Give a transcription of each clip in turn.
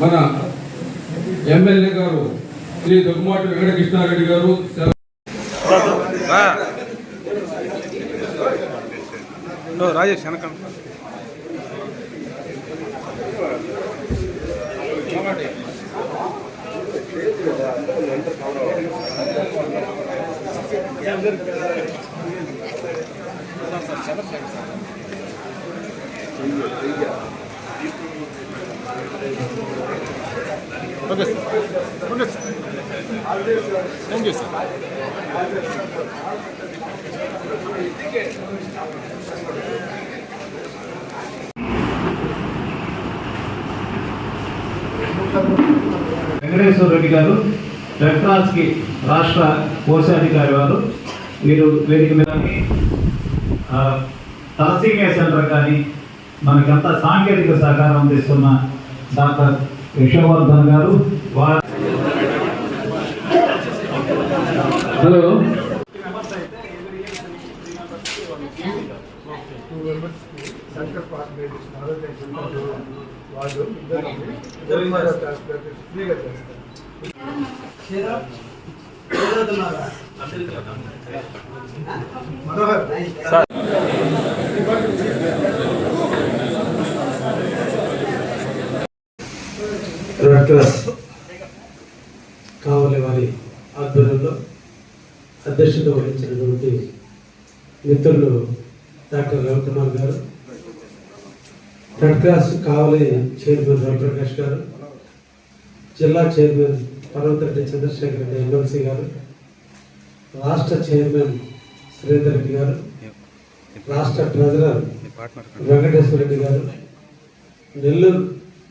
మన ఎమ్మెల్యే గారు శ్రీ దుగ్గుమాటి వెంకటకృష్ణారెడ్డి గారు సెల- రాజేష్ వెనక. Okay sir okay sir thank you sir Venkateswara Reddy గారు రెడ్కి రాష్ట్ర కోశాధికారి వారు వీరు వేదిక మీద ఆ, తలసీమియా సెంటర్ కానీ మనకంతా సాంకేతిక సహకారం అందిస్తున్న డాక్టర్ యశోవర్ధన్ గారు hello. Manohar red cross Kavali వారి ఆధ్వర్యంలో అధ్యక్షత వహించినటువంటి మిత్రులు డాక్టర్ రవికుమార్ గారు red cross Kavali chairman Raviprakash గారు జిల్లా చైర్మన్ పర్వతరెడ్డి చంద్రశేఖర్ రెడ్డి ఎమ్మెల్సీ గారు రాష్ట్ర చైర్మన్ శ్రీధర్ రెడ్డి గారు రాష్ట్ర ట్రెజరర్ వెంకటేశ్వర రెడ్డి గారు నెల్లూరు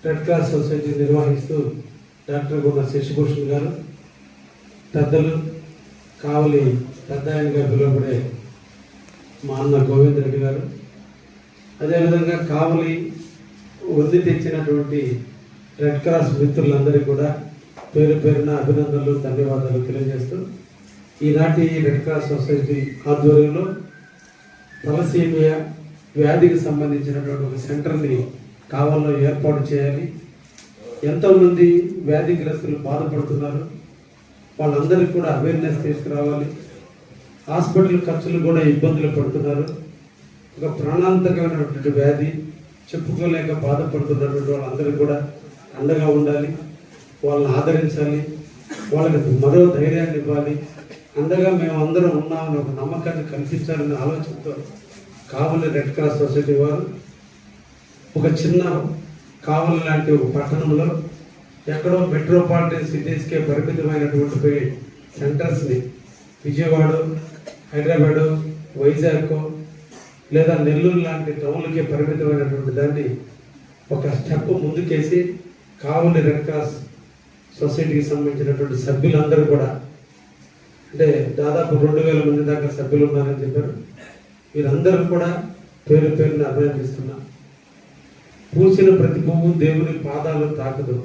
రెడ్ క్రాస్ సొసైటీ నిర్వహిస్తూ డాక్టర్ గున్న శశిభూషణ్ గారు పెద్దలు కావలి పెద్ద ఆయనగా పిలువబడే మా అన్న గోవింద్ రెడ్డి గారు. అదేవిధంగా కావలి వృద్ధి తెచ్చినటువంటి రెడ్ క్రాస్ మిత్రులందరికీ కూడా పేరు పేరున అభినందనలు ధన్యవాదాలు తెలియజేస్తూ ఈనాటి రెడ్ క్రాస్ సొసైటీ ఆధ్వర్యంలో తలసీమియా వ్యాధికి సంబంధించినటువంటి ఒక సెంటర్ని కావాలో ఏర్పాటు చేయాలి. ఎంతోమంది వ్యాధిగ్రస్తులు బాధపడుతున్నారు. వాళ్ళందరికీ కూడా అవేర్నెస్ తీసుకురావాలి. హాస్పిటల్ ఖర్చులు కూడా ఇబ్బందులు పడుతున్నారు. ఒక ప్రాణాంతకమైనటువంటి వ్యాధి చెప్పుకోలేక బాధపడుతున్నటువంటి వాళ్ళందరికీ కూడా అండగా ఉండాలి. వాళ్ళని ఆదరించాలి. వాళ్ళకి మరో ధైర్యాన్ని ఇవ్వాలి. అండగా మేము అందరం ఉన్నామని ఒక నమ్మకాన్ని కల్పించాలనే ఆలోచనతో కావలి రెడ్ క్రాస్ సొసైటీ వారు ఒక చిన్న కావలి లాంటి ఒక పట్టణంలో ఎక్కడో మెట్రోపాలిటన్ సిటీస్కే పరిమితమైనటువంటి సెంటర్స్ని విజయవాడ హైదరాబాదు వైజాగ్ లేదా నెల్లూరు లాంటి టౌన్లకే పరిమితమైనటువంటి దాన్ని ఒక స్టెప్ ముందుకేసి కావలి రెడ్ క్రాస్ సొసైటీకి సంబంధించినటువంటి సభ్యులందరూ కూడా అంటే దాదాపు రెండు వేల మంది దాకా సభ్యులు ఉన్నారని చెప్పారు. వీరందరూ కూడా పేరు పేరుని అభినందిస్తున్నా పూసిన ప్రతి పువ్వు దేవుని పాదాలు తాకదు.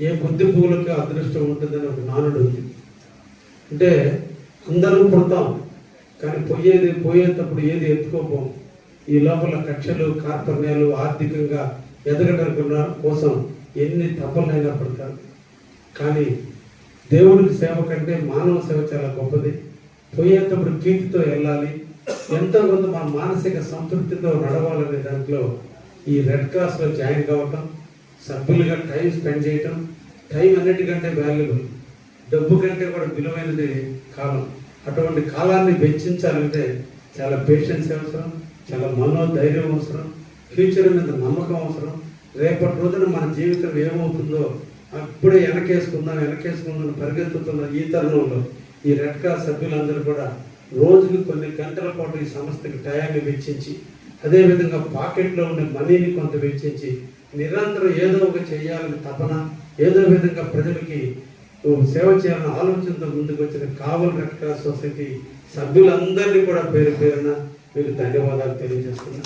ఏ కొద్ది పువ్వులకి అదృష్టం ఉంటుందని ఒక నానుడు ఉంది. అంటే అందరూ పుడతాం కానీ పోయేది పోయేటప్పుడు ఏది ఎత్తుకోపోం. ఈ లోపల కక్షలు కార్పణ్యాలు ఆర్థికంగా ఎదగడం కోసం ఎన్ని తపనైనా పడతారు కానీ దేవుడికి సేవ కంటే మానవ సేవ చాలా గొప్పది. పోయేటప్పుడు కీర్తితో వెళ్ళాలి. ఎంతో కొంత మన మానసిక సంతృప్తితో నడవాలనే దాంట్లో ఈ రెడ్ క్రాస్లో జాయిన్ కావటం సభ్యులుగా టైం స్పెండ్ చేయటం టైం అన్నిటికంటే వాల్యుబుల్ డబ్బు కంటే కూడా విలువైనది కాలం. అటువంటి కాలాన్ని వెచ్చించాలంటే చాలా పేషెన్స్ అవసరం చాలా మనోధైర్యం అవసరం ఫ్యూచర్ మీద నమ్మకం అవసరం. రేపటి రోజున మన జీవితం ఏమవుతుందో అప్పుడే వెనకేసుకుందాం వెనకేసుకుందాం పరిగెత్తుతున్న ఈ తరుణంలో ఈ రెడ్ క్రాస్ సభ్యులందరూ కూడా రోజుకి కొన్ని గంటల పాటు ఈ సంస్థకి టయాన్ని వెచ్చించి అదేవిధంగా పాకెట్లో ఉండే మనీని కొంత వెచ్చించి నిరంతరం ఏదో ఒక చేయాలని తపన ఏదో విధంగా ప్రజలకి సేవ చేయాలని ఆలోచనతో ముందుకు వచ్చిన కావల్ రెడ్ క్రాస్ సొసైటీ సభ్యులందరినీ కూడా పేరు పేరున మీకు ధన్యవాదాలు తెలియజేస్తున్నాను.